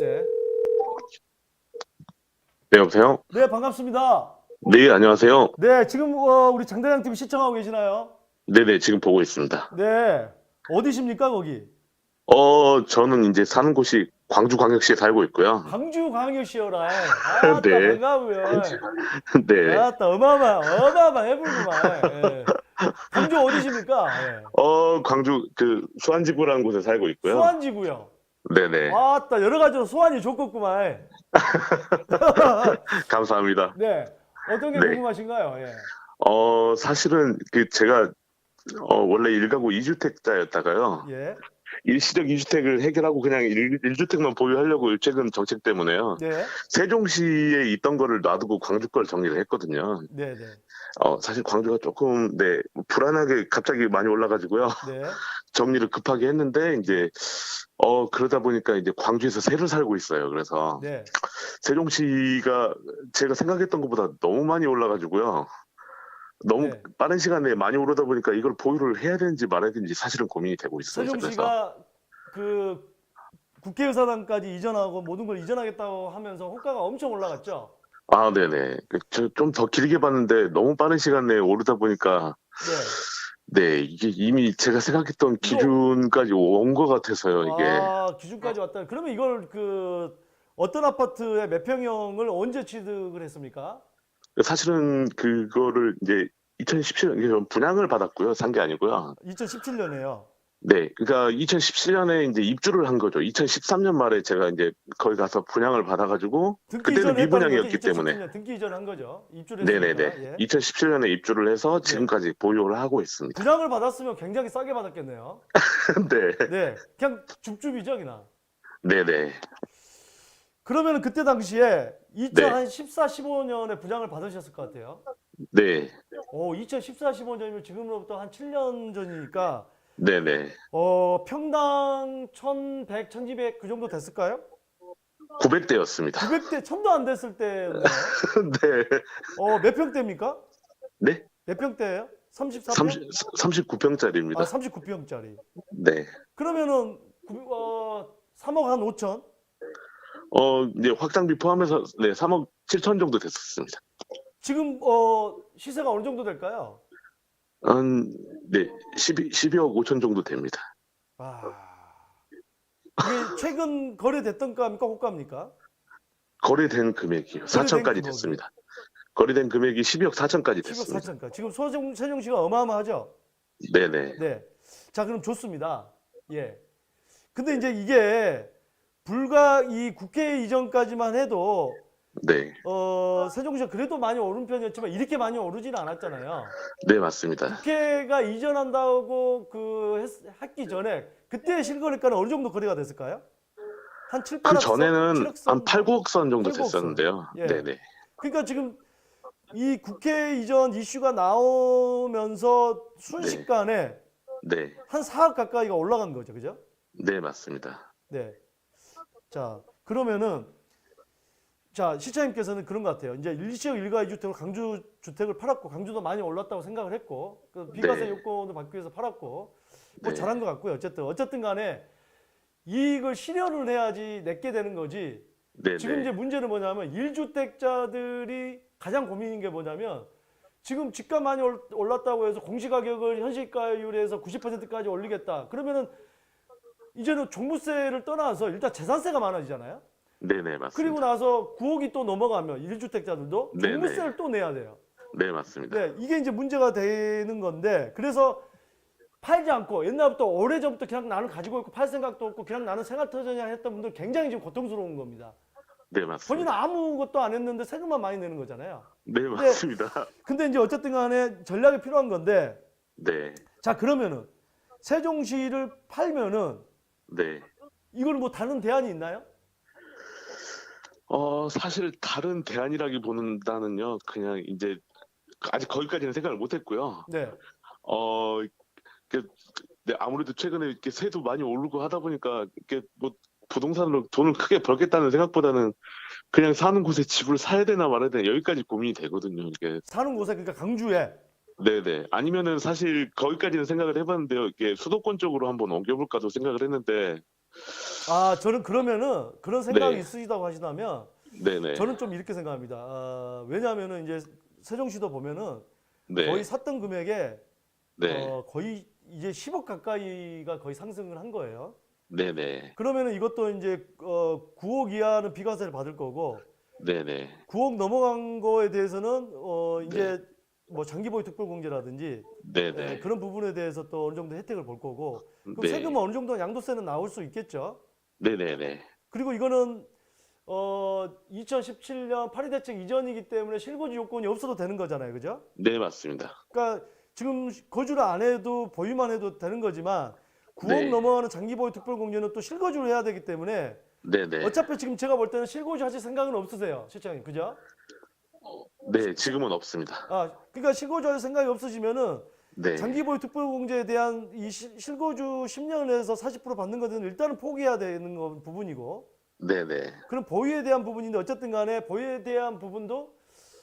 네. 네, 여보세요? 네, 반갑습니다. 네, 안녕하세요. 네, 지금 어, 우리 장대장 TV 시청하고 계시나요? 네네, 지금 보고 있습니다. 네. 어디십니까, 거기? 어, 저는 이제 사는 곳이 광주광역시에 살고 있고요. 광주 광역시여라. 아따, 네. 반가워요. 네. 아따, 어마어마, 어마어마 해불구만. 예. 광주 어디십니까? 예. 어, 광주 그 수안지구라는 곳에 살고 있고요. 수안지구요. 네네. 아따, 여러 가지로 소환이 좋겠구만. 감사합니다. 네. 어떤 게 네. 궁금하신가요? 예. 어, 사실은 그 제가 어, 원래 일가구 2주택자였다가요. 예. 일시적 2주택을 해결하고 그냥 1, 주택만 보유하려고 최근 정책 때문에요. 네. 세종시에 있던 거를 놔두고 광주 걸 정리를 했거든요. 네, 네. 어, 사실 광주가 조금, 네, 불안하게 갑자기 많이 올라가지고요. 네. 정리를 급하게 했는데 이제 어 그러다 보니까 이제 광주에서 새로 살고 있어요. 그래서 네. 세종시가 제가 생각했던 것보다 너무 많이 올라가지고요. 너무 네. 빠른 시간에 많이 오르다 보니까 이걸 보유를 해야 되는지 말아야 되는지 사실은 고민이 되고 있어요. 세종시가 그 국회의사당까지 이전하고 모든 걸 이전하겠다고 하면서 호가가 엄청 올라갔죠. 아 네네 좀 더 길게 봤는데 너무 빠른 시간 내에 오르다 보니까 네. 네 이게 이미 제가 생각했던 기준까지 온 것 같아서요 이게 아, 기준까지 왔다. 그러면 이걸 그 어떤 아파트의 몇 평형을 언제 취득을 했습니까? 사실은 그거를 이제 2017년 분양을 받았고요 산 게 아니고요. 2017년에요. 네, 그러니까 2017년에 이제 입주를 한 거죠. 2013년 말에 제가 이제 거기 가서 분양을 받아가지고 등기 그때는 했다는 미분양이었기 거죠? 때문에. 2017년 등기 이전한 거죠. 입주를 네네네. 했으니까. 예. 2017년에 입주를 해서 지금까지 보유를 하고 있습니다. 분양을 받았으면 굉장히 싸게 받았겠네요. 네, 네, 그냥 줍줍이죠, 그냥. 네네. 그러면 그때 당시에 네. 2014, 15년에 분양을 받으셨을 것 같아요. 네, 오, 2014, 15년이면 지금으로부터 한 7년 전이니까 네네. 어, 평당 1,100, 1,200 그 정도 됐을까요? 900대였습니다. 900대 1000도 안 됐을 때네요. 네, 어, 몇 평대입니까? 네, 몇 평대예요? 34평? 30, 39평짜리입니다. 아, 39평짜리. 네. 그러면은 구- 어, 3억 한 5천? 어, 이제 확장비 포함해서 네, 3억 7천 정도 됐었습니다. 지금 어, 시세가 어느 정도 될까요? 한, 네, 12, 12억 5천 정도 됩니다. 아. 이게 최근 거래됐던 가입니까? 호가입니까? 거래된 금액이요. 4천까지 금액이. 됐습니다. 거래된 금액이 12억 4천까지 10억 됐습니다. 4천까. 지금 소정 세종시가 어마어마하죠? 네네. 네. 자, 그럼 좋습니다. 예. 근데 이제 이게 불과 이 국회 이전까지만 해도 네. 어, 세종시가 그래도 많이 오른 편이었지만 이렇게 많이 오르지는 않았잖아요. 네, 맞습니다. 국회가 이전한다고 그 했, 했기 전에 그때 실거래가는 어느 정도 거래가 됐을까요? 한 7, 8억 그 전에는 선, 7억 선? 한 8, 9억 선 정도 8, 9억 선. 됐었는데요. 예. 네 네. 그러니까 지금 이 국회 이전 이슈가 나오면서 순식간에 네. 한 4억 가까이가 올라간 거죠. 그죠? 네, 맞습니다. 네. 자, 그러면은 자, 시청님께서는 그런 것 같아요. 이제 일시적 일가 이주택을 강주 주택을 팔았고 강주도 많이 올랐다고 생각을 했고 그 비과세 네. 요건을 받기 위해서 팔았고 뭐 네. 잘한 것 같고요. 어쨌든 어쨌든 간에 이익을 실현을 해야지 내게 되는 거지. 네네. 지금 이제 문제는 뭐냐면 1주택자들이 가장 고민인 게 뭐냐면 지금 집값 많이 올- 올랐다고 해서 공시가격을 현실가율에서 90%까지 올리겠다. 그러면은 이제는 종부세를 떠나서 일단 재산세가 많아지잖아요. 네네, 맞습니다. 그리고 나서 9억이 또 넘어가면 1주택자들도 네네. 종부세를 또 내야 돼요. 네, 맞습니다. 네, 이게 이제 문제가 되는 건데 그래서 팔지 않고 옛날부터 오래전부터 그냥 나는 가지고 있고 팔 생각도 없고 그냥 나는 생활터전이야 했던 분들 굉장히 지금 고통스러운 겁니다. 네, 본인은 맞습니다. 아무것도 안 했는데 세금만 많이 내는 거잖아요. 네, 맞습니다. 근데 이제 어쨌든 간에 전략이 필요한 건데 네. 자 그러면은 세종시를 팔면은 네. 이걸 뭐 다른 대안이 있나요? 어, 사실 다른 대안이라기보다는요, 그냥 이제 아직 거기까지는 생각을 못 했고요. 네. 어, 그, 네, 아무래도 최근에 이렇게 세도 많이 오르고 하다 보니까 이렇게 뭐 부동산으로 돈을 크게 벌겠다는 생각보다는 그냥 사는 곳에 집을 사야 되나 말아야 되나 여기까지 고민이 되거든요. 이게 사는 곳에 그러니까 강주에 네네 아니면은 사실 거기까지는 생각을 해봤는데요. 이게 수도권 쪽으로 한번 옮겨볼까도 생각을 했는데 아, 저는 그러면은 그런 생각이 네. 있으시다고 하시다면 네네. 저는 좀 이렇게 생각합니다. 아, 왜냐하면은 이제 세종시도 보면은 네. 거의 샀던 금액에 네. 어, 거의 이제 10억 가까이가 거의 상승을 한 거예요. 네네. 그러면은 이것도 이제 어, 9억 이하는 비과세를 받을 거고 네네. 9억 넘어간 거에 대해서는 어, 이제 네. 뭐 장기보유 특별공제라든지 네네. 예, 그런 부분에 대해서 또 어느 정도 혜택을 볼 거고 그럼 네. 세금은 어느 정도 양도세는 나올 수 있겠죠. 네네네. 그리고 이거는 어 2017년 파리 대책 이전이기 때문에 실거주 요건이 없어도 되는 거잖아요, 그죠? 네, 맞습니다. 그러니까 지금 거주를 안 해도 보유만 해도 되는 거지만 9억 네. 넘어가는 장기 보유 특별공제는 또 실거주를 해야 되기 때문에 네네. 어차피 지금 제가 볼 때는 실거주 하실 생각은 없으세요, 실장님, 그죠? 네, 지금은 없습니다. 아, 그러니까 실거주 할 생각이 없으시면은 네. 장기보유 특별공제에 대한 이 시- 실거주 10년에서 40% 받는 것은 일단은 포기해야 되는 거 부분이고 네네. 그럼 보유에 대한 부분인데 어쨌든 간에 보유에 대한 부분도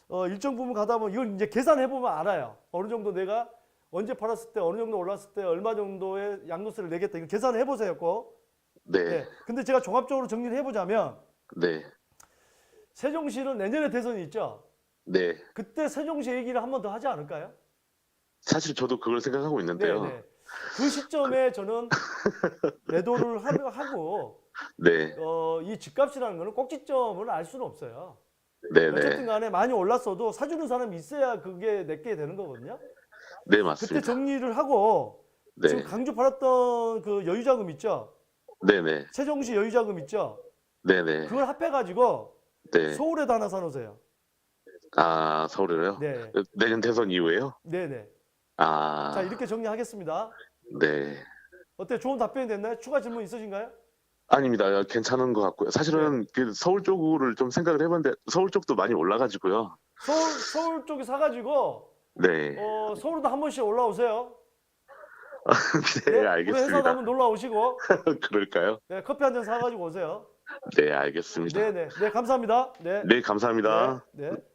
어, 일정 부분 가다 보면 이걸 이제 계산해 보면 알아요. 어느 정도 내가 언제 팔았을 때 어느 정도 올랐을 때 얼마 정도의 양도세를 내겠다. 이거 계산을 해 보세요, 꼭. 네. 네. 근데 제가 종합적으로 정리를 해 보자면 네. 세종시는 내년에 대선이 있죠. 네. 그때 세종시 얘기를 한 번 더 하지 않을까요? 사실 저도 그걸 생각하고 있는데요. 네, 네. 그 시점에 저는 매도를 하- 하고 네. 어, 이 집값이라는 거는 꼭지점을 알 수는 없어요. 네네. 어쨌든 간에 많이 올랐어도 사주는 사람이 있어야 그게 내게 되는 거거든요. 네, 그때 맞습니다. 정리를 하고 네. 지금 강조 팔았던 그 여유자금 있죠. 네 네. 세종시 여유자금 있죠. 네 네. 그걸 합해가지고 네. 서울에다 하나 사놓으세요. 아, 서울에요? 네, 내년 대선 이후에요? 네, 네. 아. 자 이렇게 정리하겠습니다. 네. 어때? 좋은 답변이 됐나요? 추가 질문 있으신가요? 아닙니다. 괜찮은 것 같고요. 사실은 네. 그 서울 쪽을 좀 생각을 해봤는데 서울 쪽도 많이 올라가지고요. 서울 서울 쪽에 사가지고 네. 어, 서울도 한 번씩 올라오세요. 네, 우리 회사도 알겠습니다. 한번 놀러 오시고 그럴까요? 네, 커피 한 잔 사가지고 오세요. 네, 알겠습니다. 네, 네, 네, 감사합니다. 네, 네, 감사합니다. 네. 네.